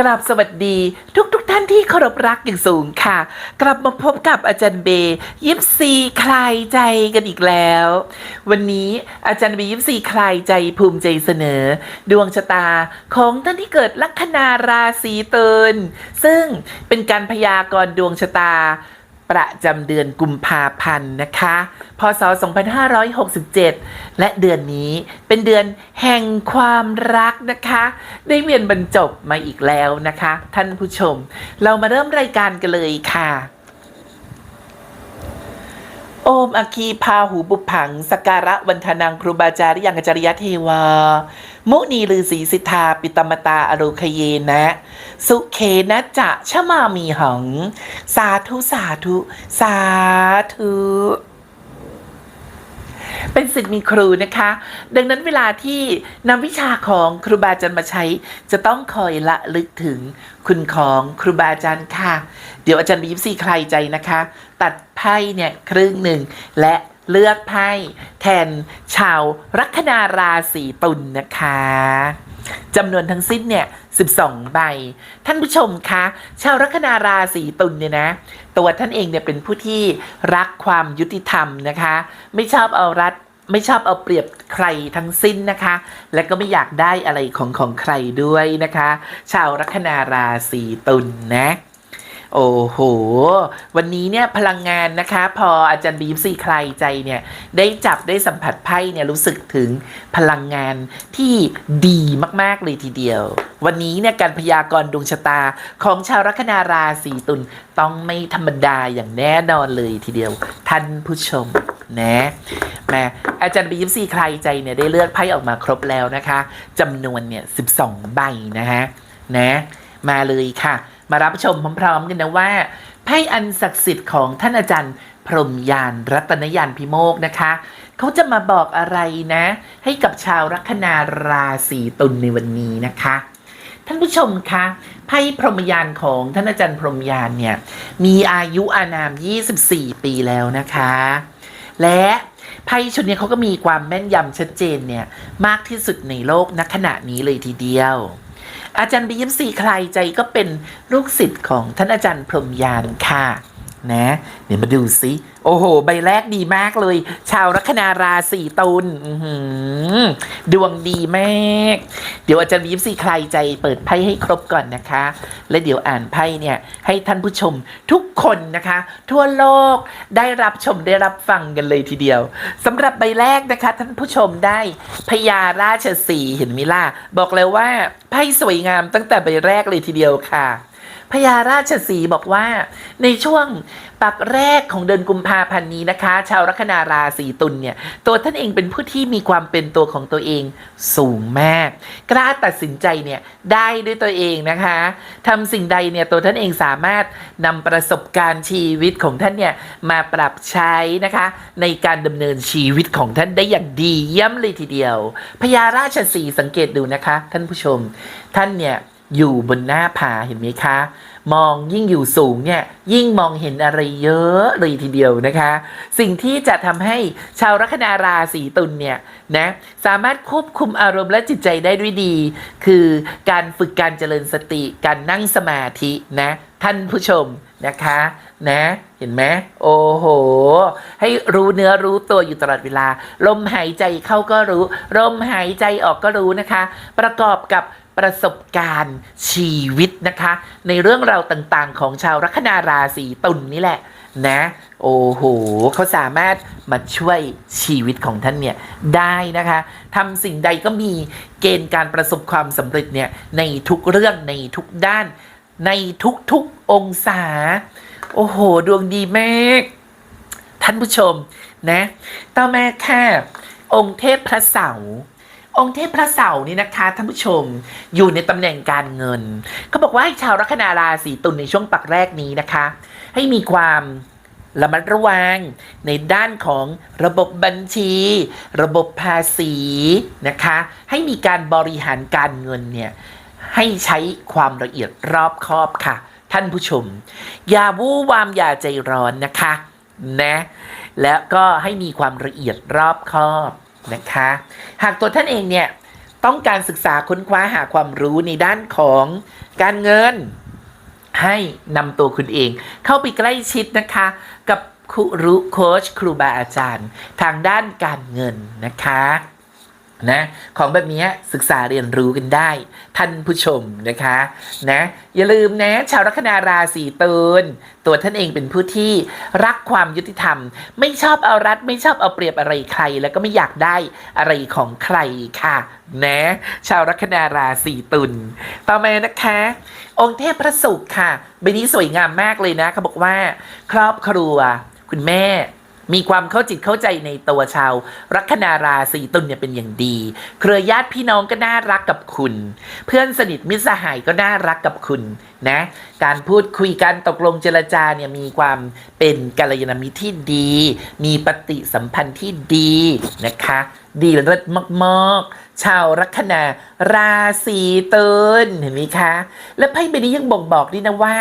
กราบสวัสดีทุกทุกท่านที่เคารพรักอย่างสูงค่ะ กลับมาพบกับอาจารย์เบย์ยิปซีคลายใจกันอีกแล้ว วันนี้อาจารย์เบย์ยิปซีคลายใจภูมิใจเสนอ ดวงชะตาของท่านที่เกิดลัคนาราศีตุลซึ่งเป็นการพยากรณ์ดวงชะตา ประจำเดือนกุมภาพันธ์นะคะ พศ 2567 และเดือนนี้เป็นเดือนแห่งความรักนะคะ ได้เวียนบรรจบมาอีกแล้วนะคะ ท่านผู้ชม เรามาเริ่มรายการกันเลยค่ะ โอมอคีพาหูบุผังสการะวันทนังครูบาจารย์ยังจริยเทวา มุนีลือศีสิทธา ปิตมตาอโรคเยนะ สุเคนะจะชะมามีหัง สาธุสาธุ สาธุ เป็นสิทธิ์มีครูนะคะ ดังนั้นเวลาที่นำวิชาของครูบาอาจารย์มาใช้ จะต้องคอยละลึกถึงคุณของครูบาอาจารย์ค่ะ เดี๋ยวอาจารย์มียิปซีใครใจนะคะ ตัดไพ่เนี่ยครึ่งหนึ่งและเลือกไพ่แทนชาวลัคนาราศีตุลนะคะ จำนวนทั้งสิ้นเนี่ย 12 ใบ ท่านผู้ชมคะ ชาวลัคนาราศีตุลเนี่ยนะ ตัวท่านเองเนี่ยเป็นผู้ที่รักความยุติธรรมนะคะ ไม่ชอบเอารัดไม่ชอบเอาเปรียบใครทั้งสิ้นนะคะ และก็ไม่อยากได้อะไรของของใครด้วยนะคะ ชาวลัคนาราศีตุลนะ โอ้โห วันนี้เนี่ยพลังงานนะคะ พออาจารย์บีมซีใครใจเนี่ย ได้จับได้สัมผัสไพ่เนี่ยรู้สึกถึงพลังงานที่ดีมากๆเลยทีเดียว วันนี้เนี่ยการพยากรณ์ดวงชะตาของชาวลัคนาราศีตุลต้องไม่ธรรมดาอย่างแน่นอนเลยทีเดียว ท่านผู้ชมนะม่อาจารย์บีมซีใครใจเนี่ยได้เลือกไพ่ออกมาครบแล้วนะคะจำนวนเนี่ย12ใบนะฮะนะมาเลยค่ะ มารับชมพร้อมๆกันนะว่าไพ่อันศักดิ์สิทธิ์ของท่านอาจารย์พรหมยานรัตนยานพิโมกนะคะ เขาจะมาบอกอะไรนะ ให้กับชาวลัคนาราศีตุลในวันนี้นะคะ ท่านผู้ชมคะไพ่พรหมยานของท่านอาจารย์พรหมยานเนี่ยมีอายุอานาม 24 ปีแล้วนะคะ และไพ่ชุดนี้เขาก็มีความแม่นยำชัดเจนเนี่ยมากที่สุดในโลกณขณะนี้เลยทีเดียว อาจารย์บีมซีใครใจก็เป็นลูกศิษย์ของท่านอาจารย์พรหมยานค่ะ นะเดี๋ยวมาดูซิ โอ้โห ใบแรกดีมากเลย ชาวลัคนาราศีตุลดวงดีมากเดี๋ยวอาจารย์บีมซีใครใจเปิดไพ่ให้ครบก่อนนะคะ และเดี๋ยวอ่านไพ่เนี่ย ให้ท่านผู้ชมทุกคนนะคะ ทั่วโลกได้รับชมได้รับฟังกันเลยทีเดียวสำหรับใบแรกนะคะ ท่านผู้ชมได้พญาราชสีเห็นไหมล่ะบอกเลยว่าไพ่สวยงามตั้งแต่ใบแรกเลยทีเดียวค่ะ พญาราชสีบอกว่า ในช่วงปักแรกของเดือนกุมภาพันธ์นี้นะคะ ชาวลัคนาราศีตุลเนี่ยตัวท่านเองเป็นผู้ที่มีความเป็นตัวของตัวเองสูงมาก กล้าตัดสินใจเนี่ยได้ด้วยตัวเองนะคะทำสิ่งใดเนี่ยตัวท่านเองสามารถนำประสบการณ์ชีวิตของท่านเนี่ยมาปรับใช้นะคะ ในการดำเนินชีวิตของท่านได้อย่างดีเยี่ยมเลยทีเดียวพญาราชสีสังเกตดูนะคะ ท่านผู้ชมท่านเนี่ย อยู่บนหน้าผาเห็นไหมคะ มองยิ่งอยู่สูงเนี่ยยิ่งมองเห็นอะไรเยอะเลยทีเดียวนะคะ สิ่งที่จะทำให้ชาวลัคนาราศีตุลเนี่ยนะสามารถควบคุมอารมณ์และจิตใจได้ด้วยดี คือการฝึกการเจริญสติการนั่งสมาธินะท่านผู้ชมนะคะนะ ห็นไหมโอ้โห ให้รู้เนื้อรู้ตัวอยู่ตลอดเวลา ลมหายใจเข้าก็รู้ ลมหายใจออกก็รู้นะคะ ประกอบกับประสบการณ์ชีวิตนะคะ ในเรื่องราวต่างๆ ของชาวลัคนาราศีตุลนนี่แหละนะ โอ้โหเขาสามารถมาช่วยชีวิตของท่านเนี่ยได้นะคะทำสิ่งใดก็มีเกณฑ์การประสบความสำเร็จเนี่ยในทุกเรื่องในทุกด้านในทุกๆองศา โอ้โห ดวงดีมาก ท่านผู้ชมนะต่อมาค่ะ องค์เทพพระเสาองค์เทพพระเสาร์นี่นะคะท่านผู้ชมอยู่ในตำแหน่งการเงินเขาบอกว่าให้ชาวลัคนาราศีตุลในช่วงปักแรกนี้นะคะ ให้มีความระมัดระวังในด้านของระบบบัญชี ระบบภาษีนะคะ ให้มีการบริหารการเงินเนี่ยให้ใช้ความละเอียดรอบคอบค่ะ ท่านผู้ชม อย่าวู่วามอย่าใจร้อนนะคะนะแล้วก็ให้มีความละเอียดรอบคอบนะคะ หากตัวท่านเองเนี่ยต้องการศึกษาค้นคว้าหาความรู้ในด้านของการเงิน ให้นำตัวคุณเอง เข้าไปใกล้ชิดนะคะ กับครูโค้ชครูบาอาจารย์ ทางด้านการเงินนะคะ นะของแบบนี้ศึกษาเรียนรู้กันได้ ท่านผู้ชมนะคะนะอย่าลืมนะ ชาวลัคนาราศีตุลตัวท่านเองเป็นผู้ที่รักความยุติธรรม ไม่ชอบเอารัดไม่ชอบเอาเปรียบอะไรใคร แล้วก็ไม่อยากได้อะไรของใครค่ะนะชาวลัคนาราศีตุลต่อมานะคะ องค์เทพพระศุกร์ค่ะใบนี้สวยงามมากเลยนะเขาบอกว่า ครอบครัว คุณแม่ มีความเข้าจิตเข้าใจในตัวชาว ลัคนาราศีตุลเนี่ยเป็นอย่างดี เครือญาติพี่น้องก็น่ารักกับคุณ เพื่อนสนิทมิตรสหายก็น่ารักกับคุณนะ การพูดคุยกันตกลงเจรจาเนี่ยมีความเป็นกัลยาณมิตรที่ดี มีปฏิสัมพันธ์ที่ดีนะคะ ดีเลิศมากๆ ชาวลัคนาราศีตุลเห็นไหมคะ และไพ่ใบนี้ยังบ่งบอกด้วยนะว่า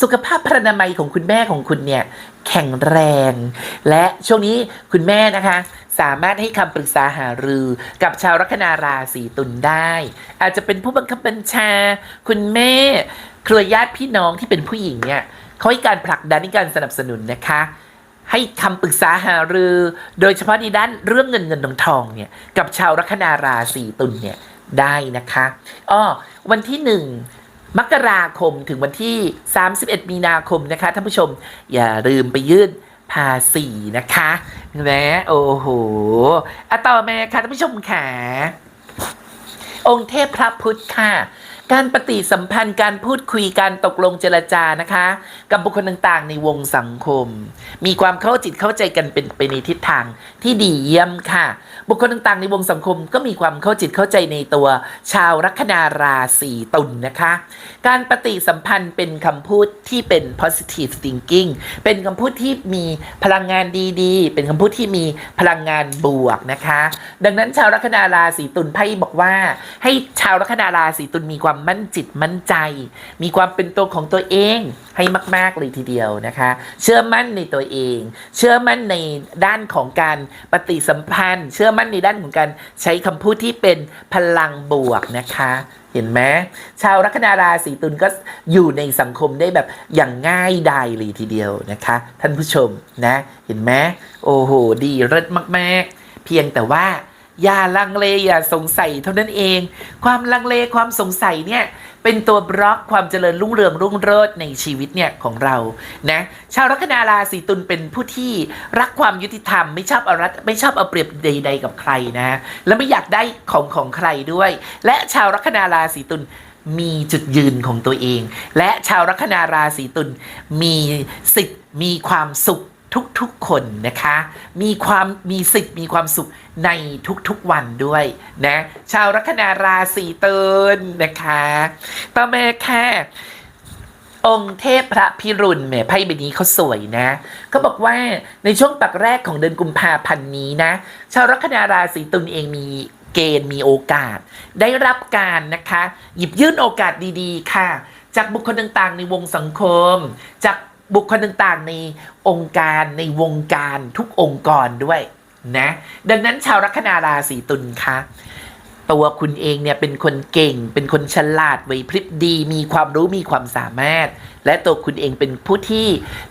สุขภาพพรรณนามัยของคุณแม่ของคุณเนี่ย แข็งแรง และช่วงนี้คุณแม่นะคะ สามารถให้คำปรึกษาหารือกับชาวลัคนาราศีตุลได้ อาจจะเป็นผู้บังคับบัญชา คุณแม่เครือญาติพี่น้องที่เป็นผู้หญิงเนี่ยเขาให้การผลักดันในการสนับสนุนนะคะให้คำปรึกษาหารือ โดยเฉพาะในด้านเรื่องเงินเงินทองทองเนี่ยกับชาวลัคนาราศีตุลเนี่ยได้นะคะอ้อวันที่หนึ่ง มกราคมถึงวันที่ 31 มีนาคมนะคะท่านผู้ชมอย่าลืมไปยื่นภาษีนะคะนะโอ้โหอะต่อมาค่ะท่านผู้ชมค่ะองค์เทพพระพุทธค่ะ การปฏิสัมพันธ์การพูดคุยการตกลงเจรจานะคะ กับบุคคลต่างๆ ในวงสังคม มีความเข้าจิตเข้าใจกันเป็นไปในทิศทางที่ดีเยี่ยมค่ะ บุคคลต่างๆ ในวงสังคมก็มีความเข้าจิตเข้าใจในตัวชาวลัคนาราศีตุลนะคะ การปฏิสัมพันธ์เป็นคำพูดที่เป็น positive thinking เป็นคำพูดที่มีพลังงานดีๆ เป็นคำพูดที่มีพลังงานบวกนะคะ ดังนั้นชาวลัคนาราศีตุลไพ่บอกว่า ให้ชาวลัคนาราศีตุลมีความมั่นจิตมั่นใจ มีความเป็นตัวของตัวเองให้มาก ๆ เลยทีเดียวนะคะ เชื่อมั่นในตัวเอง เชื่อมั่นในด้านของการปฏิสัมพันธ์ เชื่อมั่นในด้านของการใช้คำพูดที่เป็นพลังบวกนะคะ ห็นไหมชาวลัคนาราศีตุลก็อยู่ในสังคมได้แบบอย่างง่ายดายเลยทีเดียวนะคะ ท่านผู้ชมนะ เห็นไหมโอ้โห ดีเลิศมาก ๆ เพียงแต่ว่า อย่าลังเลอย่าสงสัยเท่านั้นเอง ความลังเลความสงสัยเนี่ยเป็นตัวบล็อกความเจริญรุ่งเรืองรุ่งโรจน์ในชีวิตเนี่ยของเรานะชาวลัคนาราศีตุลเป็นผู้ที่รักความยุติธรรมไม่ชอบเอารัดไม่ชอบเอาเปรียบใด ๆ กับใครนะ และไม่อยากได้ของของใครด้วย และชาวลัคนาราศีตุลมีจุดยืนของตัวเอง และชาวลัคนาราศีตุลมีสิทธิ์มีความสุข ทุกๆคนนะคะ มีความมีสิทธิ์มีความสุขในทุกๆวันด้วยนะ ชาวลัคนาราศีตุลนะคะ ต่อมาค่ะองค์เทพพระพิรุณแหมไพ่ใบนี้เขาสวยนะเขาบอกว่าในช่วงปักแรกของเดือนกุมภาพันธ์นี้นะ ชาวลัคนาราศีตุลเองมีเกณฑ์มีโอกาส ได้รับการนะคะ หยิบยื่นโอกาสดีๆ ค่ะ จากบุคคลต่างๆ ในวงสังคม จาก บุคคลต่างๆ ในองค์การในวงการทุกองค์กรด้วยนะ ดังนั้นชาวลัคนาราศีตุลคะ ตัวคุณเองเนี่ยเป็นคนเก่ง เป็นคนฉลาดไหวพริบดี มีความรู้มีความสามารถ และตัวคุณเองเป็นผู้ที่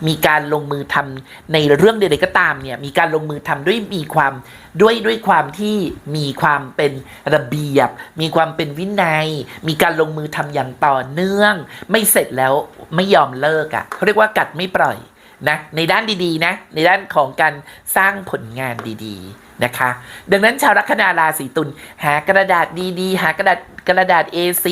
มีการลงมือทำในเรื่องใดๆก็ตามเนี่ยมีการลงมือทำด้วยมีความด้วยด้วยความที่มีความเป็นระเบียบ มีความเป็นวินัย มีการลงมือทำอย่างต่อเนื่อง ไม่เสร็จแล้วไม่ยอมเลิกอะ่ะเขาเรียกว่ากัดไม่ปล่อยนะในด้านดีๆนะในด้านของการสร้างผลงานดีๆ นะคะ ดังนั้นชาวลัคนาราศีตุลหากระดาษดีๆ หากระดาษ กระดาษ A4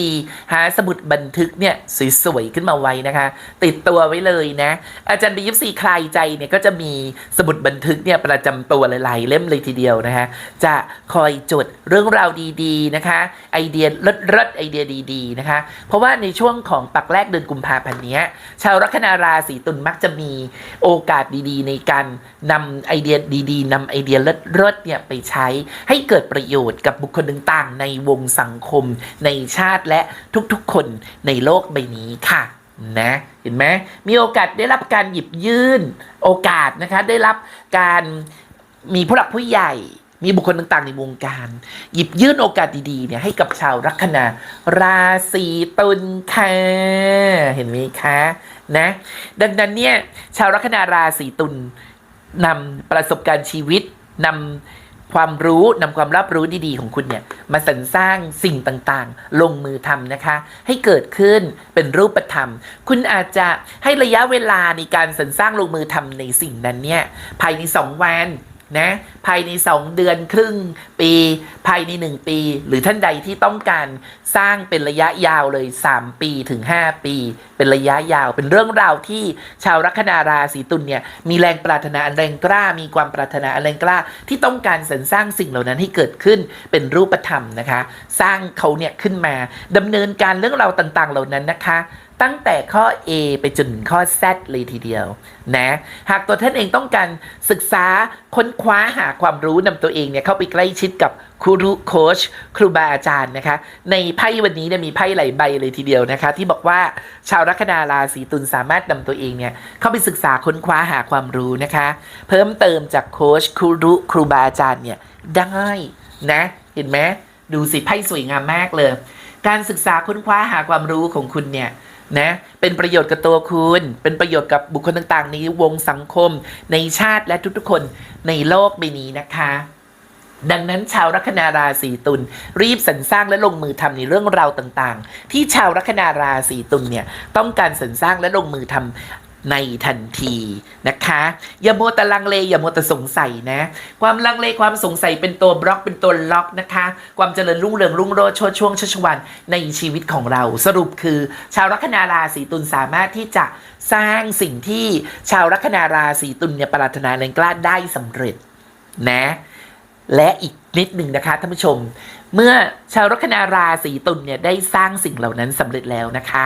หาสมุดบันทึกเนี่ยสวยๆขึ้นมาไว้นะคะ ติดตัวไว้เลยนะ อาจารย์บียิปซีคลายใจเนี่ยก็จะมีสมุดบันทึกเนี่ยประจำตัวหลายๆเล่มเลยทีเดียวนะคะ จะคอยจดเรื่องราวดีๆนะคะ ไอเดียเลิศๆไอเดียดีๆนะคะ เพราะว่าในช่วงของปักแรกเดือนกุมภาพันธ์เนี้ยชาวลัคนาราศีตุลมักจะมีโอกาสดีๆ ในการนำไอเดียดีๆนำไอเดียเลิศๆเนี่ยไปใช้ให้เกิดประโยชน์กับบุคคลต่างๆ ในวงสังคมในชาติและทุกๆคนในโลกใบนี้ค่ะนะเห็นไหมมีโอกาสได้รับการหยิบยื่นโอกาสนะคะได้รับการมีผู้หลักผู้ใหญ่มีบุคคลต่างๆ ในวงการ หยิบยื่นโอกาสดีๆเนี่ยให้กับชาวลัคนา ราศีตุลค่ะเห็นไหมคะนะดังนั้นเนี่ยชาวลัคนาราศีตุลนำประสบการณ์ชีวิตนำ ความรู้นำความรับรู้ดีๆของคุณเนี่ยมาสรรสร้างสิ่งต่างๆ ลงมือทำนะคะ ให้เกิดขึ้นเป็นรูปธรรม คุณอาจจะให้ระยะเวลาในการสรรสร้างลงมือทำในสิ่งนั้นเนี่ยภายในสองวัน นะภายใน 2 เดือนครึ่งปี ภายใน 1 ปี หรือท่านใดที่ต้องการสร้างเป็นระยะยาวเลย 3 ปีถึง 5 ปี เป็นระยะยาว เป็นเรื่องราวที่ชาวลัคนาราศีตุลเนี่ยมีแรงปรารถนาอันแรงกล้า มีความปรารถนาอันแรงกล้า ที่ต้องการสรรสร้างสิ่งเหล่านั้นให้เกิดขึ้นเป็นรูปธรรมนะคะ สร้างเขาเนี่ยขึ้นมาดำเนินการเรื่องราวต่าง ๆ เหล่านั้นนะคะ ตั้งแต่ข้อ A ไปจนถึงข้อ Z เลยทีเดียวนะ หากตัวท่านเองต้องการศึกษาค้นคว้าหาความรู้นำตัวเองเนี่ยเข้าไปใกล้ชิดกับครูโค้ชครูบาอาจารย์นะคะ ในไพ่วันนี้เนี่ยมีไพ่หลายใบเลยทีเดียวนะคะ ที่บอกว่าชาวลัคนาราศีตุลสามารถนำตัวเองเนี่ยเข้าไปศึกษาค้นคว้าหาความรู้นะคะ เพิ่มเติมจากโค้ชครูรุครูบาอาจารย์เนี่ยได้นะเห็นไหมดูสิไพ่สวยงามมากเลย การศึกษาค้นคว้าหาความรู้ของคุณเนี่ย นะ เป็นประโยชน์กับตัวคุณ เป็นประโยชน์กับบุคคลต่างๆในวงสังคม ในชาติและทุกๆคนในโลกใบนี้นะคะ ดังนั้นชาวลัคนาราศีตุลรีบสรรสร้างและลงมือทำในเรื่องราวต่างๆ ที่ชาวลัคนาราศีตุลเนี่ยต้องการสรรสร้างและลงมือทำ ในทันทีนะคะ อย่าโมแต่ลังเลอย่าโมแต่สงสัยนะ ความลังเลความสงสัยเป็นตัวบล็อกเป็นตัวล็อกนะคะ ความเจริญรุ่งเรืองรุ่งโรจน์ชดช่วงชัชวันในชีวิตของเรา สรุปคือ ชาวลัคนาราศีตุลสามารถที่จะสร้างสิ่งที่ชาวลัคนาราศีตุลเนี่ยปรารถนาแรงกล้าได้สำเร็จนะ และอีกนิดหนึ่งนะคะท่านผู้ชม เมื่อชาวลัคนาราศีตุลเนี่ยได้สร้างสิ่งเหล่านั้นสำเร็จแล้วนะคะ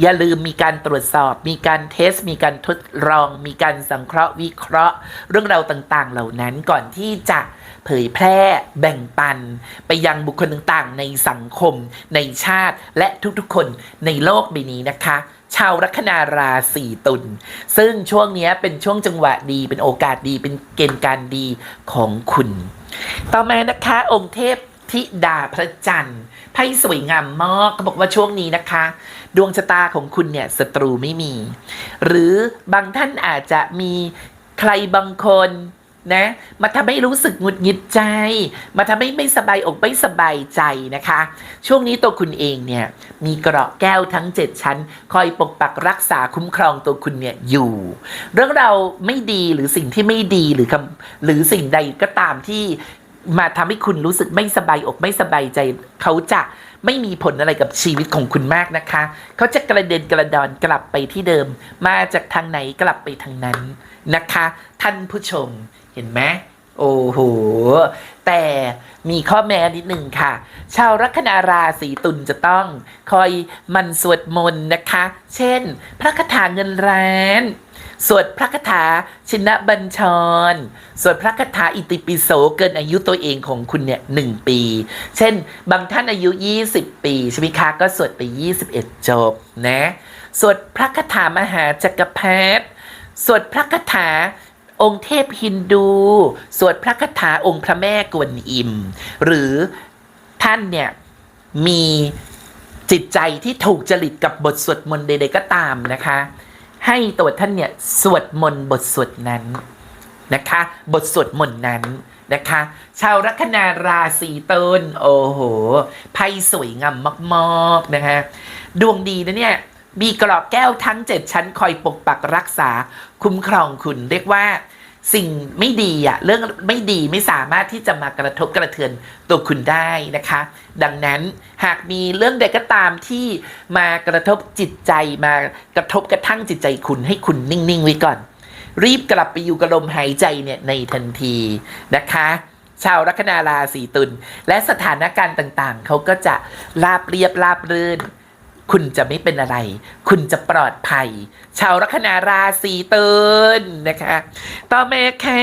อย่าลืมมีการตรวจสอบ มีการเทส มีการทดลอง มีการสังเคราะห์วิเคราะห์ เรื่องราวต่างๆ เหล่านั้นก่อนที่จะเผยแพร่แบ่งปัน ไปยังบุคคลต่างๆ ในสังคม ในชาติและทุกๆ คนในโลกใบนี้นะคะ ชาวลัคนาราศีตุลซึ่งช่วงนี้เป็นช่วงจังหวะดีเป็นโอกาสดีเป็นเกณฑ์การดีของคุณ ต่อมานะคะองค์เทพธิดาพระจันทร์ไพ่สวยงามมากเขาบอกว่าช่วงนี้นะคะ ดวงชะตาของคุณเนี่ยศัตรูไม่มี หรือบางท่านอาจจะมีใครบางคนนะมาทำให้รู้สึกหงุดหงิดใจ มาทำให้ไม่สบายอกไม่สบายใจนะคะ ช่วงนี้ตัวคุณเองเนี่ยมีเกราะแก้วทั้ง 7 ชั้น คอยปกปักรักษาคุ้มครองตัวคุณเนี่ยอยู่ เรื่องเราไม่ดีหรือสิ่งที่ไม่ดีหรือคำหรือสิ่งใดก็ตามที่ มาทำให้คุณรู้สึกไม่สบายอกไม่สบายใจ เขาจะไม่มีผลอะไรกับชีวิตของคุณมากนะคะ เขาจะกระเด็นกระดอนกลับไปที่เดิม มาจากทางไหนกลับไปทางนั้นนะคะ ท่านผู้ชมเห็นไหมโอ้โห แต่มีข้อแม้นิดหนึ่งค่ะ ชาวลัคนาราศีตุลจะต้อง คอยมันสวดมนต์นะคะ เช่น พระคาถาเงินล้าน สวดพระคาถาชินบัญชร สวดพระคาถาอิติปิโสเกินอายุตัวเองของคุณเนี่ยหนึ่งปี เช่น บางท่านอายุ 20 ปีใช่ไหมคะก็สวดไป 21 จบนะสวดพระคาถามหาจักรพรรดิสวดพระคาถาองค์เทพฮินดู สวดพระคาถาองค์พระแม่กวนอิม หรือท่านเนี่ยมีจิตใจที่ถูกจริตกับบทสวดมนต์ใดๆก็ตามนะคะ ให้ตัวท่านเนี่ยสวดมนต์บทสวดนั้นนะคะ บทสวดมนต์นั้นนะคะ ชาวลัคนาราศีตุลโอ้โหไพ่สวยงามมากๆนะคะดวงดีนะเนี่ยมีกรอบแก้วทั้งเจ็ดชั้นคอยปกปักรักษาคุ้มครองคุณเรียกว่า สิ่งไม่ดีอะเรื่องไม่ดีไม่สามารถที่จะมากระทบกระเทือนตัวคุณได้นะคะ ดังนั้นหากมีเรื่องใดก็ตามที่มากระทบจิตใจมากระทบกระทั่งจิตใจคุณให้คุณนิ่งๆไว้ก่อน รีบกลับไปอยู่กับลมหายใจเนี่ยในทันทีนะคะ ชาวลัคนาราศีตุลและสถานการณ์ต่างๆเขาก็จะราบเรียบราบรื่น คุณจะไม่เป็นอะไร คุณจะปลอดภัย ชาวลัคนาราศีตุลนะคะ ต่อมาค่ะ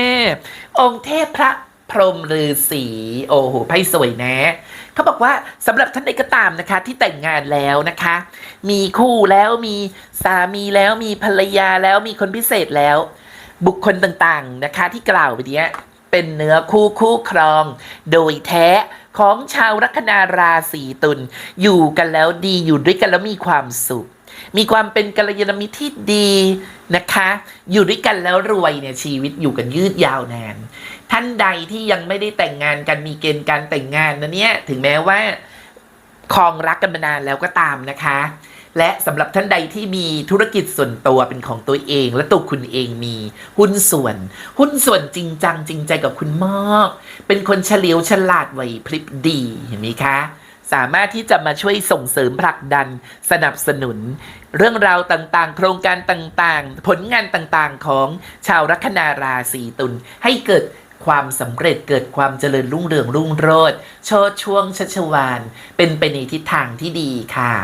องค์เทพพระพรหมฤาษีโอ้โหไพ่สวยนะเขาบอกว่าสำหรับท่านใดก็ตามนะคะ ที่แต่งงานแล้วนะคะ มีคู่แล้วมีสามีแล้วมีภรรยาแล้วมีคนพิเศษแล้ว บุคคลต่างๆนะคะ ที่กล่าวไปเนี้ยเป็นเนื้อคู่คู่ครอง โดยแท้ ของชาวลัคนาราศีตุลอยู่กันแล้วดีอยู่ด้วยกันแล้วมีความสุข มีความเป็นกัลยาณมิตรที่ดีนะคะ อยู่ด้วยกันแล้วรวยเนี่ยชีวิตอยู่กันยืดยาวนานท่านใดที่ยังไม่ได้แต่งงานกันมีเกณฑ์การแต่งงานนะเนี่ยถึงแม้ว่าคลองรักกันมานานแล้วก็ตามนะคะ และสำหรับท่านใดที่มีธุรกิจส่วนตัวเป็นของตัวเอง และตัวคุณเองมีหุ้นส่วน หุ้นส่วนจริงจังจริงใจกับคุณมาก เป็นคนเฉลียวฉลาดไหวพริบดีเห็นไหมคะสามารถที่จะมาช่วยส่งเสริมผลักดันสนับสนุน เรื่องราวต่างๆ โครงการต่างๆ ผลงานต่างๆของชาวลัคนาราศีตุลให้เกิดความสำเร็จเกิดความเจริญรุ่งเรืองรุ่งโรจน์โชดช่วงชัชวานเป็นไปในทิศทางที่ดีค่ะ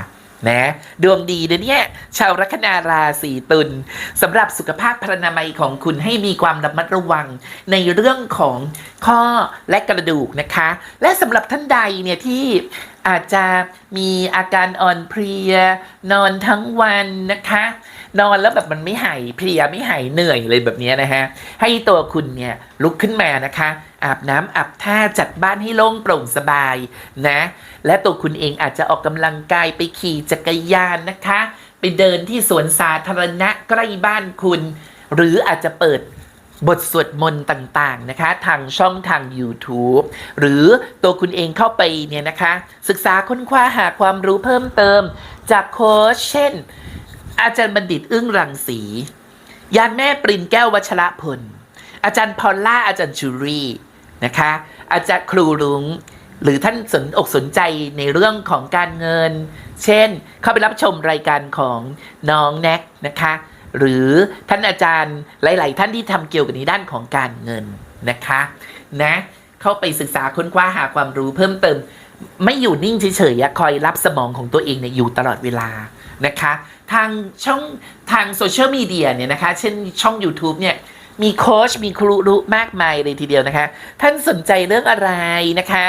นะ ดวงดีนะเนี่ย ชาวลัคนาราศีตุลสำหรับสุขภาพพรรณนามัยของคุณให้มีความระมัดระวังในเรื่องของข้อและกระดูกนะคะ และสำหรับท่านใดเนี่ยที่ อาจจะมีอาการอ่อนเพลีย นอนทั้งวันนะคะ นอนแล้วแบบมันไม่หายเพลียไม่หายเหนื่อยเลยแบบนี้นะฮะ ให้ตัวคุณเนี่ยลุกขึ้นมานะคะ อาบน้ำอาบท่าจัดบ้านให้โล่งโปร่งสบายนะ และตัวคุณเองอาจจะออกกำลังกายไปขี่จักรยานนะคะ ไปเดินที่สวนสาธารณะใกล้บ้านคุณ หรืออาจจะเปิด บทสวดมนต์ต่างๆนะคะ ทางช่องทาง YouTube หรือตัวคุณเองเข้าไปเนี่ยนะคะ ศึกษาค้นคว้าหาความรู้เพิ่มเติม จากโค้ชเช่น อาจารย์บัณฑิตอึ้งรังสียานแม่ปรินแก้ววัชระพล อาจารย์พอลล่าอาจารย์ชูรีนะคะ อาจารย์ครูรุง้งหรือท่านสนอกสนใจในเรื่องของการเงิน เช่น เข้าไปรับชมรายการของน้องแน็กนะคะ หรือท่านอาจารย์หลาย ๆ ท่านที่ทำเกี่ยวกับในด้านของการเงินนะคะนะเข้าไปศึกษาค้นคว้าหาความรู้เพิ่มเติม ไม่อยู่นิ่งเฉยๆคอยรับสมองของตัวเองเนี่ยอยู่ตลอดเวลานะคะทางช่องทางโซเชียลมีเดียเนี่ยนะคะเช่นช่อง YouTube เนี่ยมีโค้ชมีครูรู้มากมายเลยทีเดียวนะคะ ท่านสนใจเรื่องอะไรนะคะ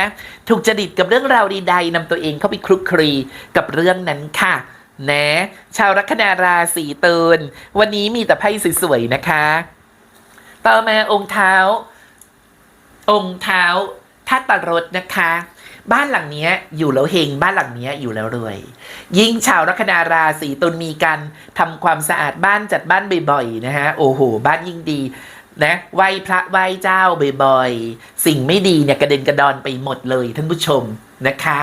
ถูกจริตกับเรื่องราวดีใดนำตัวเองเข้าไปคลุกคลีกับเรื่องนั้นค่ะ นะ ชาวลัคนาราศีตุลวันนี้มีแต่ไพ่สวยๆนะคะ ต่อมาองค์เท้า องค์เท้าทัตตรสนะคะ บ้านหลังนี้อยู่แล้วเฮงบ้านหลังนี้อยู่แล้วรวย ยิ่งชาวลัคนาราศีตุลมีการทำความสะอาดบ้านจัดบ้านบ่อยๆนะฮะโอ้โห บ้านยิ่งดีนะไหว้พระไหว้เจ้าบ่อยๆ สิ่งไม่ดีเนี่ยกระเด็นกระดอนไปหมดเลยท่านผู้ชมนะคะ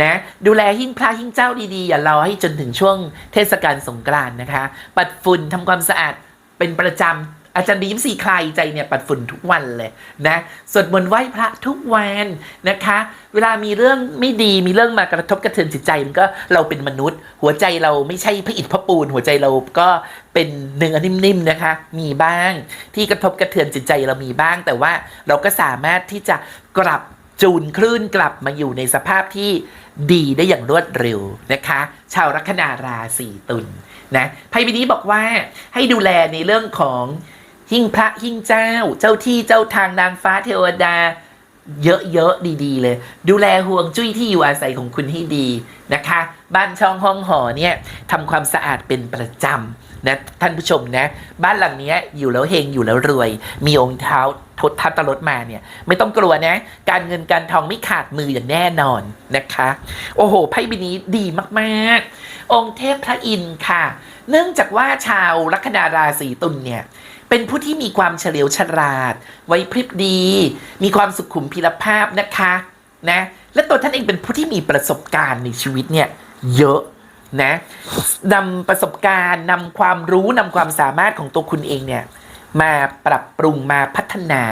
นะ ดูแลหิ้งพระหิ้งเจ้าดีๆ อย่ารอให้จนถึงช่วงเทศกาลสงกรานต์นะคะ ปัดฝุ่นทำความสะอาดเป็นประจำอาจารย์บีมสีคลายใจเนี่ยปัดฝุ่นทุกวันเลยนะสวดมนต์ไหว้พระทุกวันนะคะ เวลามีเรื่องไม่ดีมีเรื่องมากระทบกระเทือนจิตใจมันก็เราเป็นมนุษย์ หัวใจเราไม่ใช่พระอิฐพระปูน หัวใจเราก็เป็นเนื้อนิ่มๆนะคะ มีบ้างที่กระทบกระเทือนจิตใจเรามีบ้าง แต่ว่าเราก็สามารถที่จะกลับ จูนคลื่นกลับมาอยู่ในสภาพที่ดีได้อย่างรวดเร็วนะคะ ชาวลัคนาราศีตุลนะไพ่ใบนี้บอกว่าให้ดูแลในเรื่องของหิ้งพระหิ้งเจ้า เจ้าที่เจ้าทางนางฟ้าเทวดา เยอะๆดีๆ เลย ดูแลห่วงจุ้ยที่อยู่อาศัยของคุณให้ดีนะคะ บ้านช่องห้องหอเนี่ยทำความสะอาดเป็นประจำนะท่านผู้ชมนะ บ้านหลังนี้อยู่แล้วเฮงอยู่แล้วรวย มีองค์เท้า ทดทัตตรถมาเนี่ย ไม่ต้องกลัวนะ การเงินการทองไม่ขาดมืออย่างแน่นอนนะคะ โอ้โหไพ่ใบนี้ดีมากๆ องค์เทพพระอินทร์ค่ะ เนื่องจากว่าชาวลัคนาราศีตุลเนี่ยเป็นผู้ที่มีความเฉลียวฉลาดไหวพริบดี มีความสุขุมพิรภาพนะคะนะและตัวท่านเองเป็นผู้ที่มีประสบการณ์ในชีวิตเนี่ยเยอะนะนำประสบการณ์นำความรู้นำความสามารถของตัวคุณเองเนี่ย มาปรับปรุงมาพัฒนา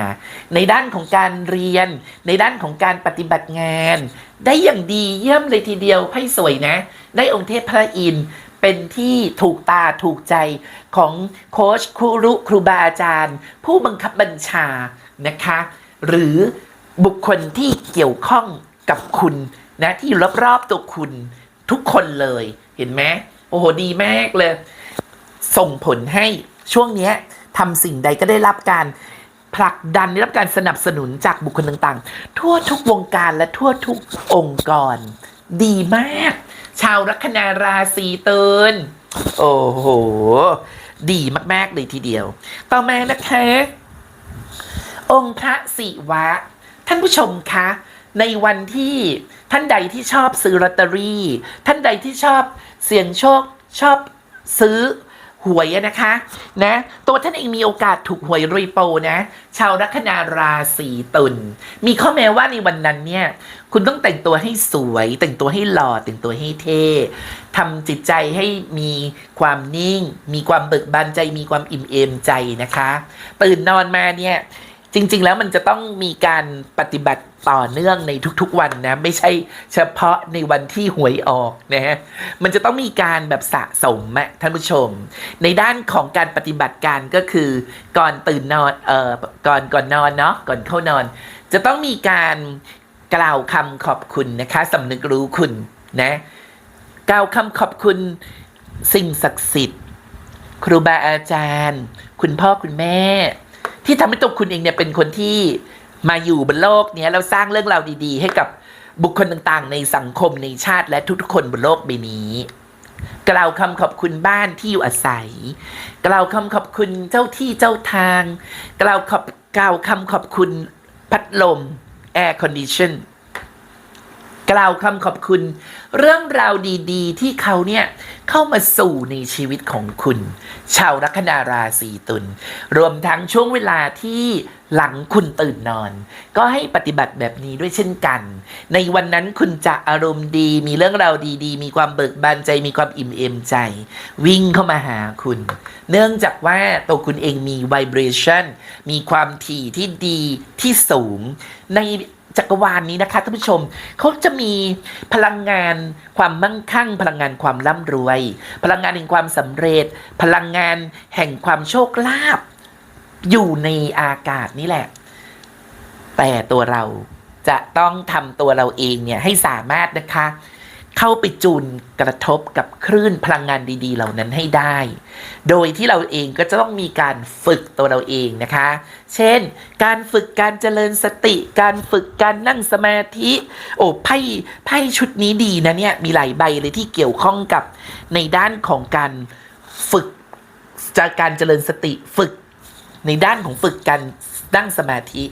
ในด้านของการเรียน ในด้านของการปฏิบัติงาน ได้อย่างดีเยี่ยมเลยทีเดียวไพ่สวยนะ ได้องค์เทพพระอินทร์เป็นที่ถูกตาถูกใจของโค้ชครูรุครูบาอาจารย์ ผู้บังคับบัญชานะคะ หรือบุคคลที่เกี่ยวข้องกับคุณนะที่อยู่รอบๆตัวคุณทุกคนเลยเห็นไหมโอ้โหดีมากเลย ส่งผลให้ช่วงเนี้ย ทำสิ่งใดก็ได้รับการผลักดันได้รับการสนับสนุนจากบุคคลต่างๆ ทั่วทุกวงการและทั่วทุกองค์กร ดีมาก ชาวลัคนาราศีเตืนโอ้โห ดีมาก ๆ เลยทีเดียว ต่อมานะคะ องค์พระศิวะ ท่านผู้ชมคะ ในวันที่ท่านใดที่ชอบซื้อลอตเตอรี่ ท่านใดที่ชอบเสี่ยงโชคชอบซื้อ หวยนะคะนะตัวท่านเองมีโอกาสถูกหวยรวยโปนะ ชาวลัคนาราศีตุลมีข้อแม้ว่าในวันนั้นเนี่ยคุณต้องแต่งตัวให้สวย แต่งตัวให้หล่อแต่งตัวให้เท่ทำจิตใจให้มีความนิ่ง มีความเบิกบานใจ มีความอิ่มเอมใจนะคะ ตื่นนอนมาเนี่ย จริง ๆ แล้วมันจะต้องมีการปฏิบัติต่อเนื่องในทุกๆวันนะ ไม่ใช่เฉพาะในวันที่หวยออกนะฮะมันจะต้องมีการแบบสะสมอะท่านผู้ชม ในด้านของการปฏิบัติการก็คือก่อนตื่นนอนเอ่อก่อนก่อนนอนเนาะก่อนเข้านอน จะต้องมีการกล่าวคำขอบคุณนะคะสำนึกรู้คุณนะกล่าวคำขอบคุณสิ่งศักดิ์สิทธิ์ ครูบาอาจารย์ คุณพ่อคุณแม่ ที่ทำให้ตัวคุณเองเนี่ยเป็นคนที่มาอยู่บนโลกเนี้ยแล้วสร้างเรื่องราวดี ๆ ให้กับบุคคลต่างๆ ในสังคมในชาติและทุกๆคนบนโลกใบนี้กล่าวคำขอบคุณบ้านที่อยู่อาศัย กล่าวคำขอบคุณเจ้าที่เจ้าทาง กล่าวขอบกล่าวคำขอบคุณพัดลมแอร์คอนดิชั่น กล่าวคำขอบคุณ เรื่องราวดีๆ ที่เขาเนี่ยเข้ามาสู่ในชีวิตของคุณ ชาวลัคนาราศีตุลรวมทั้งช่วงเวลาที่หลังคุณตื่นนอน ก็ให้ปฏิบัติแบบนี้ด้วยเช่นกัน ในวันนั้นคุณจะอารมณ์ดี มีเรื่องราวดีๆ มีความเบิกบานใจ มีความอิ่มเอมใจ วิ่งเข้ามาหาคุณ เนื่องจากว่าตัวคุณเองมี vibration มีความถี่ที่ดีที่สูงใน จักรวาลนนี้นะคะท่านผู้ชมเขาจะมีพลังงานความมั่งคั่ง พลังงานความร่ำรวย พลังงานแห่งความสำเร็จ พลังงานแห่งความโชคลาภอยู่ในอากาศนี่แหละ แต่ตัวเราจะต้องทำตัวเราเองเนี่ยให้สามารถนะคะ เข้าไปจูนกระทบกับคลื่นพลังงานดีๆ เหล่านั้นให้ได้ โดยที่เราเองก็จะต้องมีการฝึกตัวเราเองนะคะ เช่น การฝึกการเจริญสติ การฝึกการนั่งสมาธิ โอ้ไพ่ไพ่ชุดนี้ดีนะเนี่ย มีหลายใบเลยที่เกี่ยวข้องกับในด้านของการฝึกจากการเจริญสติฝึกในด้านของฝึกการนั่งสมาธิ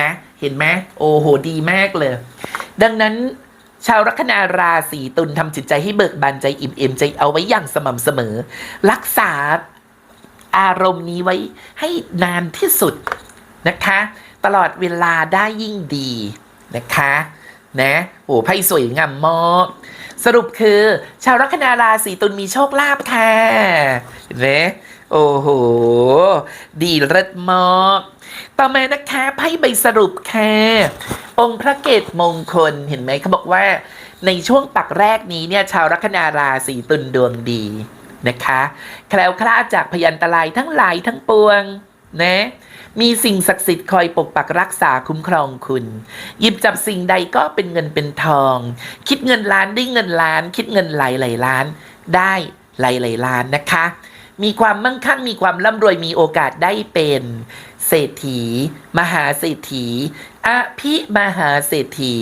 นะ เห็นไหมโอ้โหดีมากเลย ดังนั้น ชาวลัคนาราศีตุลทำจิตใจให้เบิกบานใจอิ่มเอมใจเอาไว้อย่างสม่ำเสมอ รักษาอารมณ์นี้ไว้ให้นานที่สุดนะคะ ตลอดเวลาได้ยิ่งดีนะคะนะโอ้ไพ่สวยงามมากสรุปคือ ชาวลัคนาราศีตุลมีโชคลาภค่ะเห็นไหม โอ้โห ดีเลิศมากต่อมานะคะไพ่ใบสรุปค่ะองค์พระเกตมงคลเห็นไหมเขาบอกว่า ในช่วงปักแรกนี้เนี่ย ชาวลัคนาราศีตุลดวงดีนะคะ แคล้วคลาดจากพยันตรายทั้งหลายทั้งปวงนะมีสิ่งศักดิ์สิทธิ์คอยปกปักรักษาคุ้มครองคุณ หยิบจับสิ่งใดก็เป็นเงินเป็นทอง คิดเงินล้านได้เงินล้าน คิดเงินหลายหลายล้าน ได้หลายหลายล้านนะคะ มีความมั่งคั่งมีความร่ำรวยมีโอกาสได้เป็นเศรษฐี มหาเศรษฐีอภิมหาเศรษฐี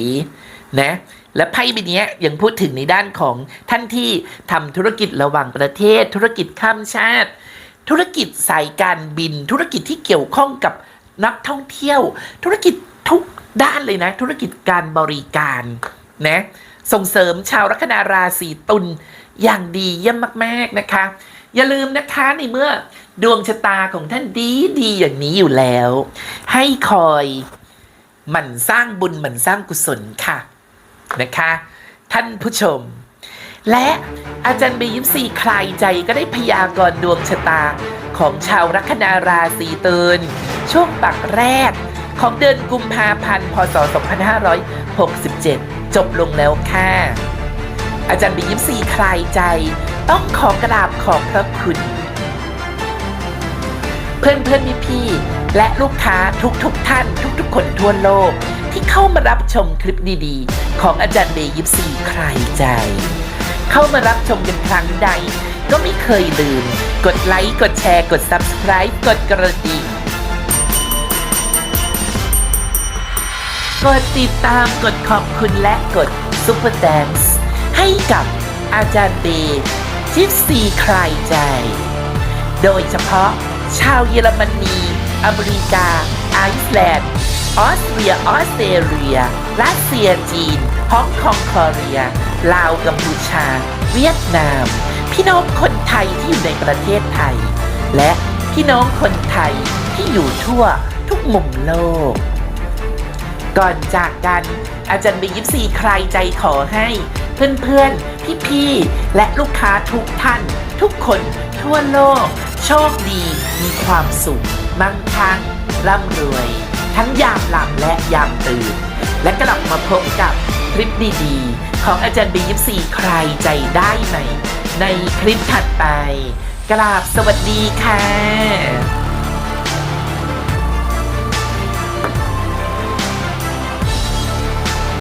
นะและไพ่ใบนี้ยยังพูดถึงในด้านของท่านที่ทำธุรกิจระหว่างประเทศ ธุรกิจข้ามชาติ ธุรกิจสายการบิน ธุรกิจที่เกี่ยวข้องกับนักท่องเที่ยว ธุรกิจทุกด้านเลยนะ ธุรกิจการบริการนะส่งเสริมชาวลัคนาราศีตุลอย่างดีเยี่ยมมาก ๆ นะคะ อย่าลืมนะคะในเมื่อ ดวงชะตาของท่านดีดีอย่างนี้อยู่แล้ว ให้คอยหมั่นสร้างบุญหมั่นสร้างกุศลค่ะนะคะ ท่านผู้ชม และอาจารย์เบยิปซีคลายใจก็ได้พยากรณ์ดวงชะตาของชาวลัคนาราศีตุลช่วงปักแรกของเดือนกุมภาพันธ์ พศ 2567 จบลงแล้วค่ะ อาจารย์บียิปซีคลายใจ ต้องขอกราบขอบพระคุณ เพื่อนเพื่อนพี่พี่และลูกค้าทุกทุกๆท่านทุกทุกๆ คนทั่วโลก ที่เข้ามารับชมคลิปดีๆ ของอาจารย์เบยิปซีใคลายใจ เข้ามารับชมกันครั้งใด ก็ไม่เคยลืม กดไลค์กดแชร์กด Subscribe กดกระดิ่งกดติดตามกดขอบคุณและกด Super Dance ให้กับอาจารย์เบ ทิปซีคลายใจ โดยเฉพาะชาวเยอรมนี อเมริกา ไอซ์แลนด์ ออสเตรีย ออสเตรเลีย รัสเซีย จีน ฮ่องกงคอเรีย ลาว กัมพูชา เวียดนาม พี่น้องคนไทยที่อยู่ในประเทศไทย และพี่น้องคนไทยที่อยู่ทั่วทุกมุมโลก ก่อนจากกัน อาจารย์บียิปซีใครใจขอให้ เพื่อนๆ พี่ๆ และลูกค้าทุกท่าน ทุกคนทั่วโลก โชคดี มีความสุข มั่งคั่งร่ำรวย ทั้งยามหลับและยามตื่น และกลับมาพบกับคลิปดีๆ ของอาจารย์บียิปซีใครใจได้ไหมในคลิปถัดไปกราบสวัสดีค่ะ